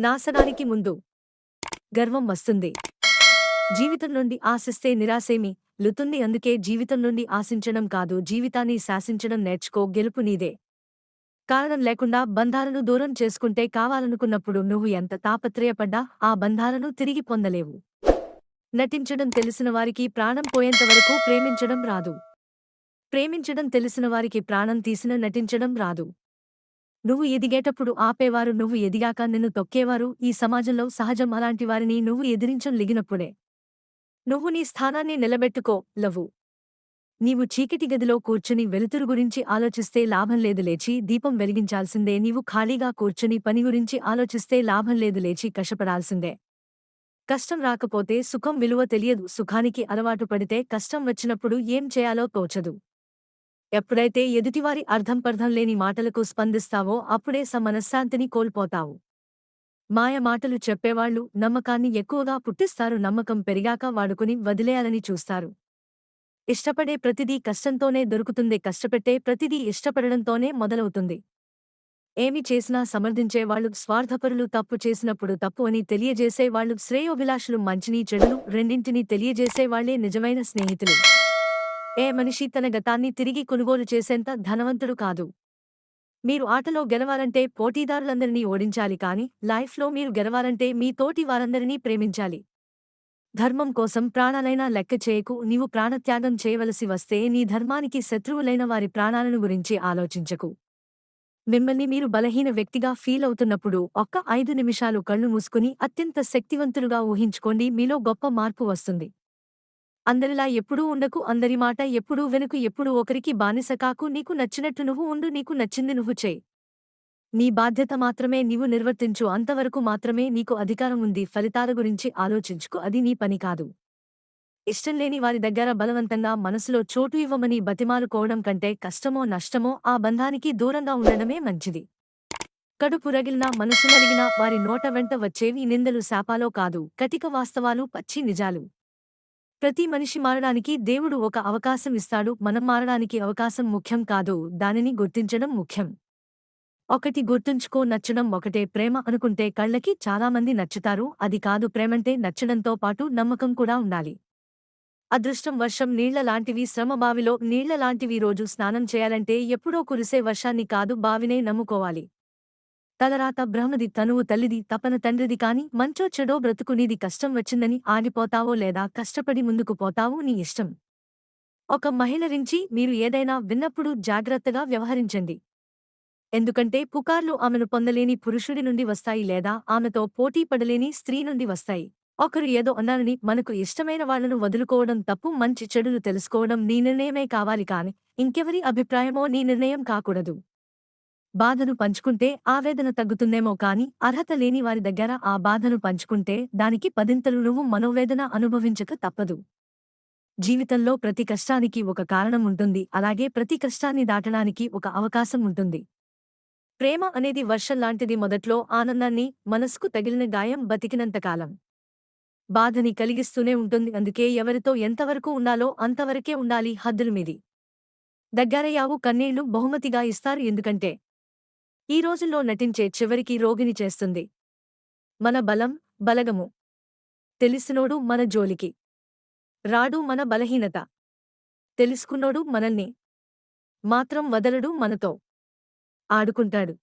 నాశనానికి ముందు గర్వం వస్తుంది. జీవితం నుండి ఆశిస్తే నిరాశేమి. లుతుంది అందుకే జీవితం నుండి ఆశించడం కాదు జీవితాన్ని శాసించడం నేర్చుకో గెలుపు నీదే. కారణం లేకుండా బంధాలను దూరం చేసుకుంటే కావాలనుకున్నప్పుడు నువ్వు ఎంత తాపత్రయపడ్డా ఆ బంధాలను తిరిగి పొందలేవు. నటించడం తెలిసిన వారికి ప్రాణం పోయేంతవరకు ప్రేమించడం రాదు. ప్రేమించడం తెలిసిన వారికి ప్రాణం తీసిన నటించడం రాదు. నువ్వు ఎదిగేటప్పుడు ఆపేవారు నువ్వు ఎదిగాక నిన్ను తొక్కేవారు ఈ సమాజంలో సహజం అలాంటి వారిని నువ్వు ఎదిరించం లిగినప్పుడే. నువ్వు నీ స్థానాన్ని నిలబెట్టుకో లవు నీవు చీకటి గదిలో కూర్చుని వెలుతురు గురించి ఆలోచిస్తే లాభం లేదు లేచి దీపం వెలిగించాల్సిందే నీవు ఖాళీగా కూర్చుని పని గురించి ఆలోచిస్తే లాభం లేదు లేచి కష్టపడాల్సిందే. కష్టం రాకపోతే సుఖం విలువ తెలియదు సుఖానికి అలవాటు పడితే కష్టం వచ్చినప్పుడు ఏం చేయాలో తోచదు. ఎప్పుడైతే ఎదుటివారి అర్థం పర్థం లేని మాటలకు స్పందిస్తావో అప్పుడే సమనశ్శాంతిని కోల్పోతావు. మాయ మాటలు చెప్పేవాళ్ళు నమ్మకాన్ని ఎక్కువగా పుట్టిస్తారు నమ్మకం పెరిగాక వాడుకుని వదిలేయాలని చూస్తారు. ఇష్టపడే ప్రతిదీ కష్టంతోనే దొరుకుతుంది కష్టపెట్టే ప్రతిదీ ఇష్టపడడంతోనే మొదలవుతుంది. ఏమి చేసినా సమర్థించేవాళ్ళు స్వార్థపరులు తప్పు చేసినప్పుడు తప్పు అని తెలియజేసేవాళ్ళు శ్రేయోభిలాషులు మంచిని చెడులు రెండింటినీ తెలియజేసేవాళ్ళే నిజమైన స్నేహితులు. ఏ మనిషి తన గతాన్ని తిరిగి కొనుగోలు చేసేంత ధనవంతుడు కాదు. మీరు ఆటలో గెలవాలంటే పోటీదారులందరినీ ఓడించాలి కాని లైఫ్లో మీరు గెలవాలంటే మీ తోటి వారందరినీ ప్రేమించాలి. ధర్మం కోసం ప్రాణాలైనా లెక్క చేయకు నీవు ప్రాణత్యాగం చేయవలసి వస్తే నీ ధర్మానికి శత్రువులైన వారి ప్రాణాలను గురించి ఆలోచించకు. మిమ్మల్ని మీరు బలహీన వ్యక్తిగా ఫీల్ అవుతున్నప్పుడు ఒక్క ఐదు నిమిషాలు కళ్ళు మూసుకుని అత్యంత శక్తివంతులుగా ఊహించుకోండి మీలో గొప్ప మార్పు వస్తుంది. అందరిలా ఎప్పుడూ ఉండకు అందరి మాట ఎప్పుడూ వెనుకు ఎప్పుడూ ఒకరికి బానిస కాకు. నీకు నచ్చినట్టు నువ్వు ఉండు నీకు నచ్చింది నువ్వు చేయి నీ బాధ్యత మాత్రమే నీవు నిర్వర్తించు. అంతవరకు మాత్రమే నీకు అధికారం ఉంది. ఫలితాల గురించి ఆలోచించుకు. అది నీ పని కాదు. ఇష్టం లేని వారి దగ్గర బలవంతంగా మనసులో చోటు ఇవ్వమని బతిమాలుకోవడం కంటే కష్టమో నష్టమో ఆ బంధానికి దూరంగా ఉండడమే మంచిది. కడుపు రగిలినా మనసు నలిగినా వారి నోట వెంట వచ్చేవి నిందలు శాపాలో కాదు. కటిక వాస్తవాలు పచ్చి నిజాలు. ప్రతి మనిషి మారడానికి దేవుడు ఒక అవకాశం ఇస్తాడు. మనం మారడానికి అవకాశం ముఖ్యం కాదు. దానిని గుర్తించడం ముఖ్యం. ఒకటి గుర్తుంచుకో నచ్చడం ఒకటే. ప్రేమ అనుకుంటే కళ్ళకి చాలామంది నచ్చుతారు. అది కాదు ప్రేమంటే నచ్చడంతో పాటు నమ్మకం కూడా ఉండాలి. అదృష్టం వర్షం నీళ్ళ లాంటివి శ్రమ బావిలో నీళ్ళ లాంటివి రోజు స్నానం చేయాలంటే ఎప్పుడో కురిసే వర్షాన్ని కాదు బావినే నమ్ముకోవాలి. తలరాత బ్రహ్మది తనువు తల్లిది తపన తండ్రిది కాని మంచో చెడో బ్రతుకునీది కష్టం వచ్చిందని ఆగిపోతావో లేదా కష్టపడి ముందుకు పోతావో నీ ఇష్టం. ఒక మహిళ రించి మీరు ఏదైనా విన్నప్పుడు జాగ్రత్తగా వ్యవహరించండి. ఎందుకంటే పుకార్లు ఆమెను పొందలేని పురుషుడి నుండి వస్తాయి లేదా ఆమెతో పోటీ పడలేని స్త్రీ నుండి వస్తాయి. ఒకరు ఏదో అన్నారని మనకు ఇష్టమైన వాళ్ళను వదులుకోవడం తప్పు మంచి చెడులు తెలుసుకోవడం నీ నిర్ణయమే కావాలి కాని ఇంకెవరి అభిప్రాయమో నీ నిర్ణయం కాకూడదు. బాధను పంచుకుంటే ఆవేదన తగ్గుతుందేమో కాని అర్హత లేని వారి దగ్గర ఆ బాధను పంచుకుంటే దానికి పదింతలు నువ్వు మనోవేదన అనుభవించక తప్పదు. జీవితంలో ప్రతి కష్టానికి ఒక కారణం ఉంటుంది. అలాగే ప్రతి కష్టాన్ని దాటడానికి ఒక అవకాశం ఉంటుంది. ప్రేమ అనేది వర్షంలాంటిది మొదట్లో ఆనందాన్ని మనసుకు తగిలిన గాయం బతికినంతకాలం బాధని కలిగిస్తూనే ఉంటుంది. అందుకే ఎవరితో ఎంతవరకు ఉండాలో అంతవరకే ఉండాలి హద్దులు మీది. దగ్గరయావు కన్నీళ్ళు బహుమతిగా ఇస్తారు. ఎందుకంటే ఈ రోజుల్లో నటించే చివరికి రోగిని చేస్తుంది. మన బలం బలగము. తెలిసినోడు మన జోలికి. రాడు మన బలహీనత. తెలుసుకున్నోడు మనల్ని. మాత్రం వదలడు మనతో. ఆడుకుంటాడు.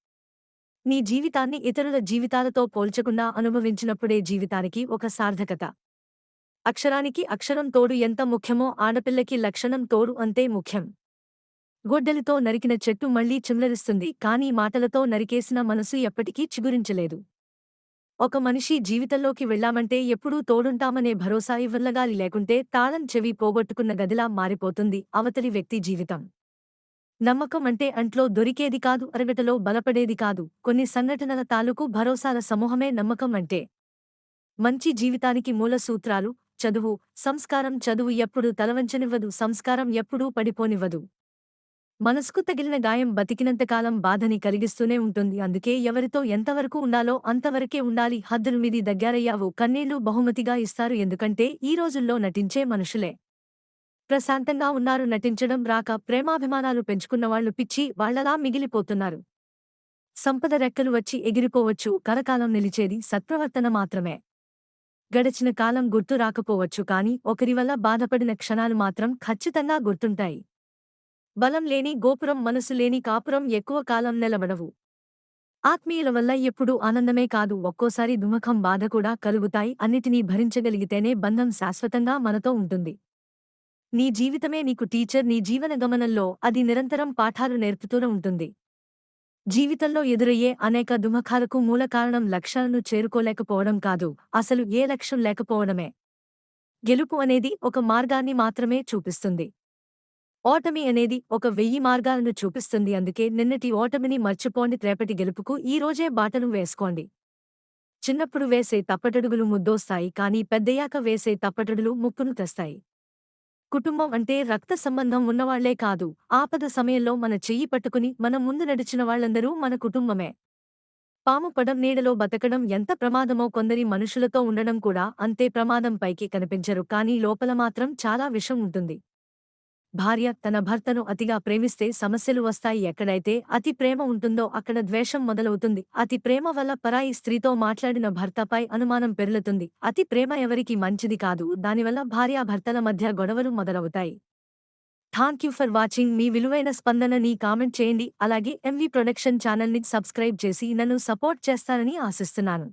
నీ జీవితాన్ని ఇతరుల జీవితాలతో పోల్చకుండా అనుభవించినప్పుడే జీవితానికి ఒక సార్థకత. అక్షరానికి అక్షరం తోడు ఎంత ముఖ్యమో ఆడపిల్లకి లక్షణం తోడు అంతే ముఖ్యం. గొడ్డలితో నరికిన చెట్టు మళ్ళీ చిమ్లరిస్తుంది కానీ మాటలతో నరికేసిన మనసు ఎప్పటికీ చిగురించలేదు. ఒక మనిషి జీవితంలోకి వెళ్ళామంటే ఎప్పుడూ తోడుంటామనే భరోసా ఇవ్వలగాలి లేకుంటే తాళం చెవి పోగొట్టుకున్న గదిలా మారిపోతుంది అవతలి వ్యక్తి జీవితం. నమ్మకం అంటే అంట్లో దొరికేది కాదు అరగటలో బలపడేది కాదు. కొన్ని సంఘటనల తాలూకు భరోసాల సమూహమే నమ్మకం అంటే. మంచి జీవితానికి మూల సూత్రాలు చదువు సంస్కారం చదువు ఎప్పుడు తలవంచనివ్వదు సంస్కారం ఎప్పుడూ పడిపోనివ్వదు. మనసుకు తగిలిన గాయం బతికినంతకాలం బాధని కలిగిస్తూనే ఉంటుంది. అందుకే ఎవరితో ఎంతవరకు ఉండాలో అంతవరకే ఉండాలి. హద్దులు మీది దగ్గరయ్యావు. కన్నీళ్ళు బహుమతిగా ఇస్తారు. ఎందుకంటే ఈ రోజుల్లో నటించే మనుషులే. ప్రశాంతంగా ఉన్నారు. నటించడం రాక ప్రేమాభిమానాలు పెంచుకున్నవాళ్ళు పిచ్చి వాళ్ళలా మిగిలిపోతున్నారు. సంపద రెక్కలు వచ్చి ఎగిరిపోవచ్చు. కలకాలం నిలిచేది సత్ప్రవర్తన మాత్రమే. గడిచిన కాలం గుర్తు రాకపోవచ్చు. కాని ఒకరి వల్ల బాధపడిన క్షణాలు మాత్రం ఖచ్చితంగా గుర్తుంటాయి. బలం లేని గోపురం మనసు లేని కాపురం ఎక్కువ కాలం నిలబడవు. ఆత్మీయుల వల్ల ఎప్పుడూ ఆనందమే కాదు ఒక్కోసారి దుమఖం బాధ కూడా కలుగుతాయి. అన్నిటినీ భరించగలిగితేనే బంధం శాశ్వతంగా మనతో ఉంటుంది. నీ జీవితమే నీకు టీచర్ నీ జీవన గమనంలో అది నిరంతరం పాఠాలు నేర్పుతూనే ఉంటుంది. జీవితంలో ఎదురయ్యే అనేక దుమఖాలకు మూల కారణం లక్ష్యాలను చేరుకోలేకపోవడం కాదు అసలు ఏ లక్ష్యం లేకపోవడమే. గెలుపు అనేది ఒక మార్గాన్ని మాత్రమే చూపిస్తుంది. ఓటమి అనేది ఒక వెయ్యి మార్గాలను చూపిస్తుంది. అందుకే నిన్నటి ఓటమిని మర్చిపోండి. రేపటి గెలుపుకు ఈ రోజే బాటను వేసుకోండి. చిన్నప్పుడు వేసే తప్పటడుగులు ముద్దోస్తాయి. కానీ పెద్దయ్యాక వేసే తప్పటడులు ముక్కును తెస్తాయి. కుటుంబం అంటే రక్త సంబంధం ఉన్నవాళ్ళే కాదు. ఆపద సమయంలో మన చెయ్యి పట్టుకుని మన ముందు నడిచిన వాళ్ళందరూ మన కుటుంబమే. పాము పడం నీడలో బతకడం ఎంత ప్రమాదమో కొందరి మనుషులతో ఉండడం కూడా అంతే ప్రమాదం పైకి కనిపించరు. కానీ లోపల మాత్రం చాలా విషం ఉంటుంది. భార్య తన భర్తను అతిగా ప్రేమిస్తే సమస్యలు వస్తాయి. ఎక్కడైతే అతి ప్రేమ ఉంటుందో అక్కడ ద్వేషం మొదలవుతుంది. అతి ప్రేమ వల్ల పరాయి స్త్రీతో మాట్లాడిన భర్తపై అనుమానం పెరులుతుంది అతి ప్రేమ ఎవరికి మంచిది కాదు. దానివల్ల భార్యాభర్తల మధ్య గొడవలు మొదలవుతాయి. Thank you for watching. మీ విలువైన స్పందనని కామెంట్ చేయండి. అలాగే ఎంవి ప్రొడక్షన్ ఛానల్ని సబ్స్క్రైబ్ చేసి నన్ను సపోర్ట్ చేస్తారని ఆశిస్తున్నాను.